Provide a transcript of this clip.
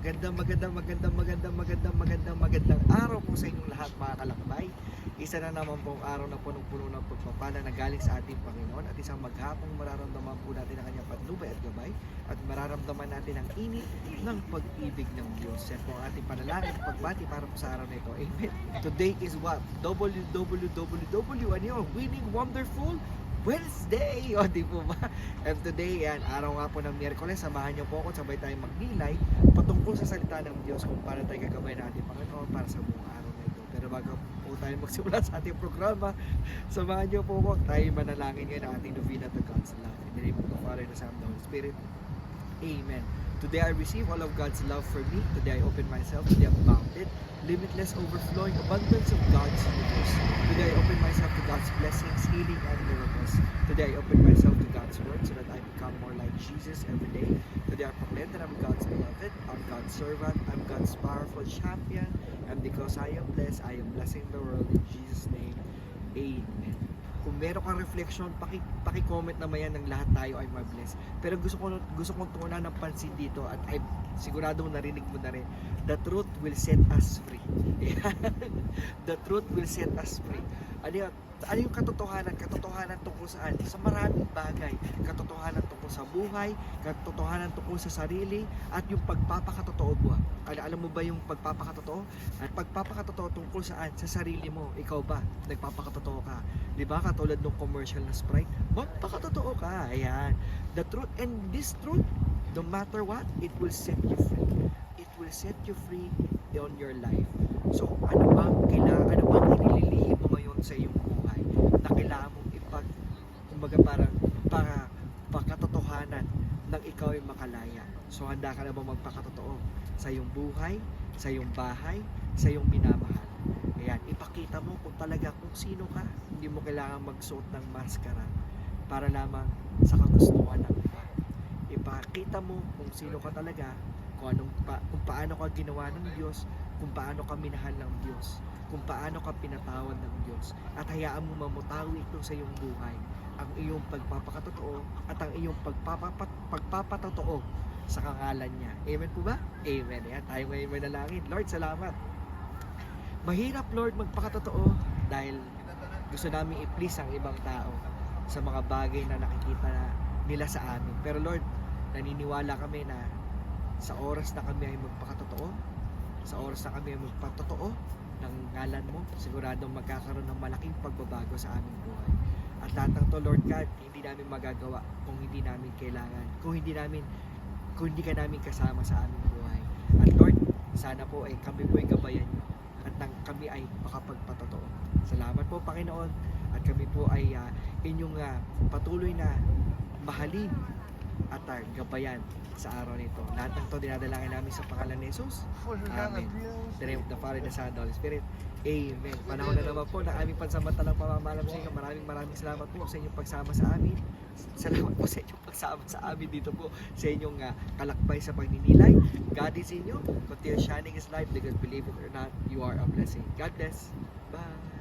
Magandang, magandang, magandang, magandang, magandang, magandang, magandang araw po sa inyong lahat mga kalakbay. Isa na naman pong araw na punong-puno ng pagpapala na galing sa ating Panginoon at isang maghapong mararamdaman po natin ang kanyang patnubay at gabay at mararamdaman natin ang init ng pag-ibig ng Diyos. Yan po ang ating panalangin at pagbati para po sa araw na ito. Amen. Today is what? www. Ano yun? Winning Wonderful Wednesday! O, di po ba? And today, yan, araw nga po ng Miyerkules, samahan niyo po ako, sabay tayong magnilay patungkol sa salita ng Diyos kung paano tayo gagawin natin Panginoon para sa buong araw na ito. Pero bago po tayo magsimula sa ating programa, samahan niyo po ako, tayo manalangin ngayon ang ating novena to God's love. In the name of the Father, the Son, the Holy Spirit. Amen. Today I receive all of God's love for me. Today I open myself to the abounded, limitless, overflowing abundance of God's goodness. Today I open myself to God's blessings, healing, and miracles. Today I open myself to God's word so that I become more like Jesus every day. Today I proclaim that I'm God's beloved, I'm God's servant, I'm God's powerful champion, and because I am blessed, I am blessing the world in Jesus' name. Amen. Kung meron kang reflection, paki, paki-comment naman yan ng lahat tayo ay ma-bless. Pero gusto ko gusto kong tuunan ng pansin dito at ay siguradong narinig mo na rin. The truth will set us free. The truth will set us free. Ano yun? Ano yung katotohanan? Katotohanan tungkol saan? Sa maraming bagay. Katotohanan tungkol sa buhay, katotohanan tungkol sa sarili, at yung pagpapakatotoo mo. Alam, mo ba yung pagpapakatotoo? At pagpapakatotoo tungkol saan? Sa sarili mo. Ikaw ba? Nagpapakatotoo ka. Di ba? Katulad ng commercial na Sprite. Magpakatotoo ka. Ayan. The truth and this truth, no matter what, it will set you free. It will set you free on your life. So, ano bang kailangan, ano bang inililihim mo ngayon sa iyong buhay na kailangan mong ipag, kumbaga parang, para, pakatotohanan ng ikaw ay makalaya. So, handa ka na ba magpakatotoo sa iyong buhay, sa iyong bahay, sa iyong minamahal? Ayan, ipakita mo kung talaga kung sino ka. Hindi mo kailangan magsuot ng maskara para lamang sa kagustuhan ng iba. Ipakita mo kung sino ka talaga, kung, anong, pa, kung paano ka ginawa ng Diyos, kung paano ka minahal ng Diyos, kung paano ka pinatawad ng Diyos. At hayaan mo mamutawi ito sa iyong buhay ang iyong pagpapakatotoo at ang iyong pagpapapat, pagpapatotoo sa kangalan niya. Amen po ba? Amen. Yan, tayo ngayon may nalangin. Lord, salamat. Mahirap, Lord, magpakatotoo dahil gusto namin i-please ang ibang tao sa mga bagay na nakikita na nila sa amin. Pero Lord, naniniwala kami na sa oras na kami ay magpakatotoo, sa oras na kami ay magpatotoo ng ngalan mo, siguradong magkakaroon ng malaking pagbabago sa aming buhay. At lahat ng to, Lord God, hindi namin magagawa kung hindi namin kailangan, kung hindi namin, kung hindi ka namin kasama sa aming buhay. At Lord, sana po ay kami po ay gabayan niyo at nang kami ay makapagpatotoo. Salamat po, Panginoon, at kami po ay ah, inyong ah, patuloy na mahalin at ah, gabayan sa araw nito. Lahat ng to dinadalangin namin sa pangalan ni Jesus. Amen. The name of the Father, the Son, the Holy Spirit. Amen. Panahon na naman po ng aming pansamantalang pamamalam sa inyo. Maraming maraming salamat po sa inyong pagsama sa amin. Salamat po sa inyong pagsama sa amin dito po sa inyong ah, kalakbay sa pagninilay. God is in you. Continue shining His light because believe it or not, you are a blessing. God bless. Bye.